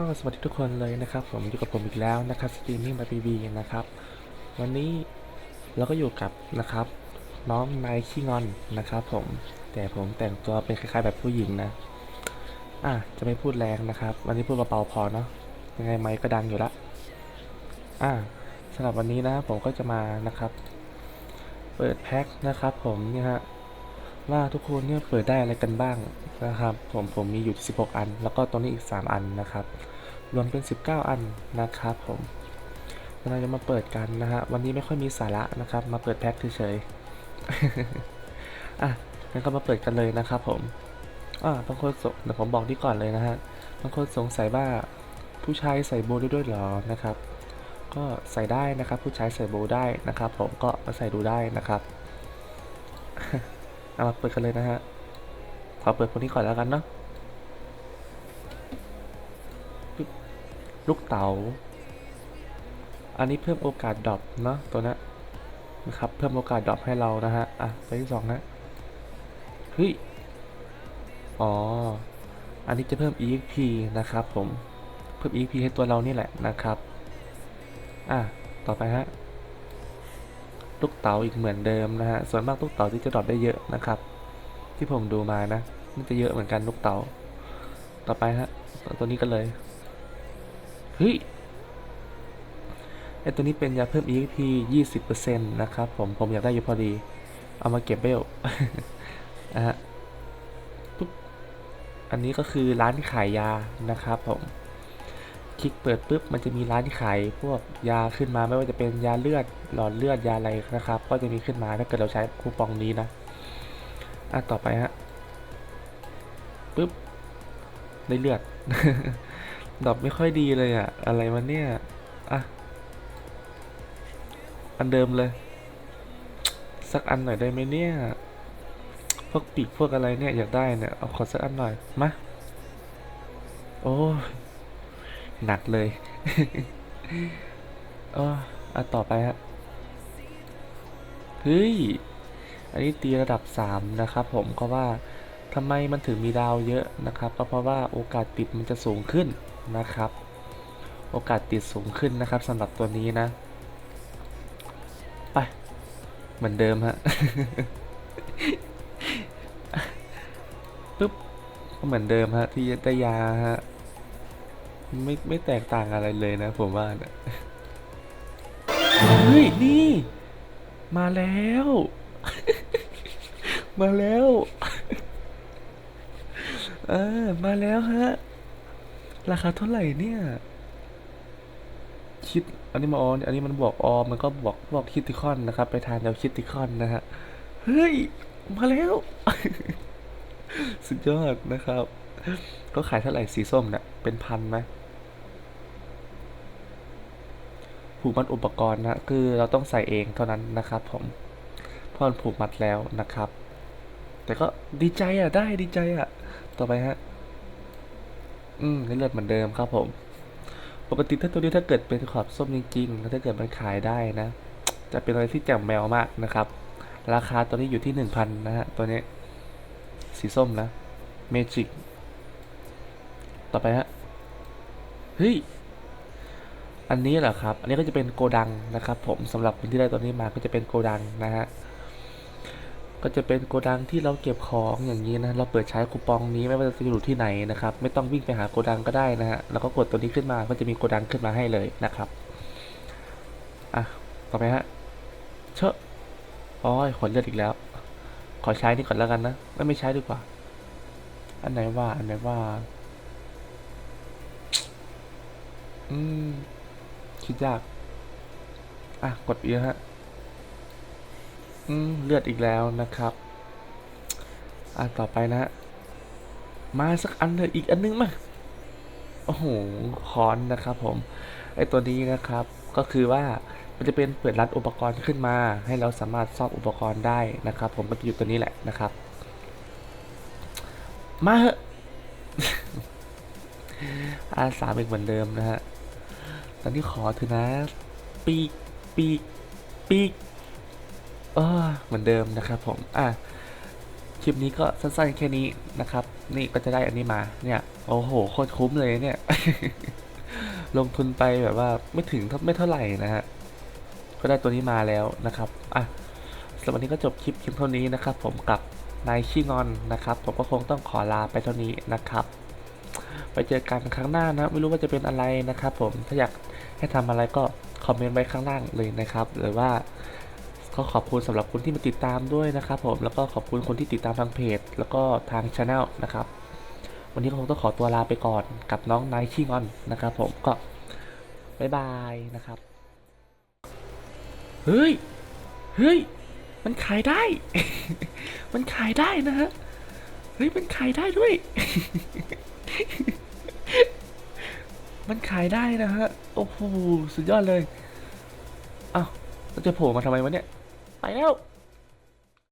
ก็สวัสดีทุกคนเลยนะครับ ผมอยู่กับผมอีกแล้วนะครับสตรีมมิ่งบายบีบีนะครับ วันนี้เราก็อยู่กับนะครับ น้องนายขี้งอนนะครับ ผมแต่ผมแต่งตัวเป็นคล้ายๆแบบผู้หญิงนะอะจะไม่พูดแรงนะครับ วันนี้พูดเบาๆพอเนาะยังไงไมค์ก็ดังอยู่ละอะสำหรับวันนี้นะผมก็จะมานะครับ เปิดแพ็คนะครับ ผมเนี่ยฮะว่าทุกคนเนี่ยเปิดได้อะไรกันบ้าง นะครับ ผมผมมีอยู่ 16 อัน แล้วก็ตรงนี้อีก 3 อันนะครับ รวมเป็น 19 อันนะครับผมเราจะมาเปิดกันนะฮะวันนี้ไม่ค่อยมีสาระนะครับ มาเปิดแพ็คเฉยๆอะงั้นก็มาเปิดกันเลยนะครับ ผมอ่าบางคนสงเดี๋ยวผมบอกที่ก่อนเลยนะฮะบางคนสงสัยว่าผู้ชายใส่โบว์ได้ด้วยหรอนะครับ ก็ใส่ได้นะครับ ผู้ชายใส่โบได้นะครับ ผมก็มาใส่ดูได้นะครับเอามาเปิดกันเลยนะฮะ อเปิดคนนี้ก่อนแล้วกันเนาะลูกเต๋า อันนี้เพิ่มโอกาสดรอปเนาะตัวนี้นะครับ เพิ่มโอกาสดรอปให้เรานะฮะ อะตัวที่สองนะ เฮ้ย อ๋อ อันนี้จะเพิ่ม EXP นะครับผม เพิ่ม EXP ให้ตัวเรานี่แหละนะครับ อะ ต่อไปฮะ ลูกเต๋าอีกเหมือนเดิมนะฮะ ส่วนมากลูกเต๋าที่จะดรอปได้เยอะนะครับ ที่ผมดูมานะ มันจะเยอะเหมือนกันลูกเต๋าต่อไปฮะตัวนี้กันเลยเฮ้ยไอตัวนี้เป็นยาเพิ่ม EXP 20%นะครับผมผมอยากได้อยู่พอดี เอามาเก็บเบลนะฮะปุ๊บอันนี้ก็คือร้านขายยานะครับผมคลิกเปิดปุ๊บมันจะมีร้านขายพวกยาขึ้นมาไม่ว่าจะเป็นยาเลือดหลอดเลือดยาอะไรนะครับ ก็จะมีขึ้นมาถ้าเกิดเราใช้คูปองนี้นะอะต่อไปฮะ ปุ๊บได้เลือดดอกไม่ค่อยดีเลยอะอะไรมันเนี่ยอะอันเดิมเลย สักอันหน่อยได้ไหมเนี่ย พวกปีกพวกอะไรเนี่ยอยากได้เนี่ย เอาขอสักอันหน่อย มา โอ้หนักเลยเอออันต่อไปฮะ เฮ้ย อันนี้ตีระดับ3นะครับผมก็ว่า ทำไมมันถึงมีดาวเยอะนะครับ ก็เพราะว่าโอกาสติดมันจะสูงขึ้นนะครับ โอกาสติดสูงขึ้นนะครับสำหรับตัวนี้นะไปเหมือนเดิมฮะปึ๊บก็เหมือนเดิมฮะที่ได้ยาฮะไม่ไม่แตกต่างอะไรเลยนะผมว่านะเฮ้ยนี่ มาแล้ว มาแล้ว เออ มาแล้วฮะ ราคาเท่าไหร่เนี่ย คิด อันนี้มาออนอันนี้มันบวกออมันก็บวกบวกคิติคอนนะครับ ไปทานแล้วคิติคอนนะฮะ เฮ้ย มาแล้ว สุดยอดนะครับ ก็ขายเท่าไหร่สีส้มเนี่ยเป็นพันไหมผูกมัดอุปกรณ์นะ คือเราต้องใส่เองเท่านั้นนะครับผมเพราะมันผูกมัดแล้วนะครับ แต่ก็ดีใจอะ ได้ดีใจอะ ต่อไปฮะ อืมเลือดเหมือนเดิมครับผม ปกติถ้าตัวนี้ถ้าเกิดเป็นขอบส้มจริงๆแล้วถ้าเกิดมันขายได้นะ จะเป็นอะไรที่แจ่มแมวมากนะครับ ราคาตัวนี้อยู่ที่หนึ่งพันนะฮะ ตัวนี้ สีส้มนะ เมจิก ต่อไปฮะ เฮ้ยอันนี้เหรอครับ อันนี้ก็จะเป็นโกดังนะครับ ผมสำหรับคนที่ได้ตัวนี้มาก็จะเป็นโกดังนะฮะ ก็จะเป็นโกดังที่เราเก็บของอย่างนี้นะ เราเปิดใช้คูปองนี้ไม่ว่าจะอยู่ที่ไหนนะครับ ไม่ต้องวิ่งไปหาโกดังก็ได้นะฮะ แล้วก็กดตัวนี้ขึ้นมาก็จะมีโกดังขึ้นมาให้เลยนะครับ อะ ต่อไปฮะ เชอะอ๋อขนเลือดอีกแล้ว ขอใช้นี่ก่อนแล้วกันนะ ไม่ไม่ใช้ดีกว่า อันไหนว่า อันไหนว่า อืม คิดยาก อะ กดเยอะฮะ เลือดอีกแล้วนะครับ อะต่อไปนะ มาสักอันเลยอีกอันนึงมา โอ้โหคอนนะครับผม ไอตัวนี้นะครับ ก็คือว่ามันจะเป็นเปิดร้านอุปกรณ์ขึ้นมา ให้เราสามารถซ่อมอุปกรณ์ได้นะครับ ผมมันจะอยู่ตัวนี้แหละนะครับ มาเหอะอาสามอีกเหมือนเดิมนะฮะ ตอนนี้ขอเถอะนะ ปีก ปีก ปีก เออเหมือนเดิมนะครับผม อะ คลิปนี้ก็สั้นๆแค่นี้นะครับ นี่ก็จะได้อันนี้มา เนี่ย โอ้โห โคตรคุ้มเลยเนี่ย ลงทุนไปแบบว่าไม่ถึงไม่เท่าไหร่นะฮะ ก็ได้ตัวนี้มาแล้วนะครับ อะสำหรับวันนี้ก็จบคลิปเพียงเท่านี้นะครับ ผมกับนายชิงอนนะครับ ผมก็คงต้องขอลาไปเท่านี้นะครับ ไปเจอกันครั้งหน้านะ ไม่รู้ว่าจะเป็นอะไรนะครับ ผม ถ้าอยากให้ทำอะไรก็คอมเมนต์ไว้ข้างล่างเลยนะครับ หรือว่า ก็ขอบคุณสำหรับคนที่มาติดตามด้วยนะครับผมแล้วก็ขอบคุณคนที่ติดตามทางเพจ แล้วก็ทางช anel นะครับ วันนี้ก็คงต้องขอตัวลาไปก่อนกับน้องนายชิงอนนะครับ ผมก็บายบายนะครับเฮ้ยเฮ้ยมันขายได้ มันขายได้นะฮะเฮ้ยมันขายได้ด้วย มันขายได้นะฮะโอ้โหสุดยอดเลยอ้าวแล้วจะโผล่มาทำไมวะเนี่ย ไปแล้ว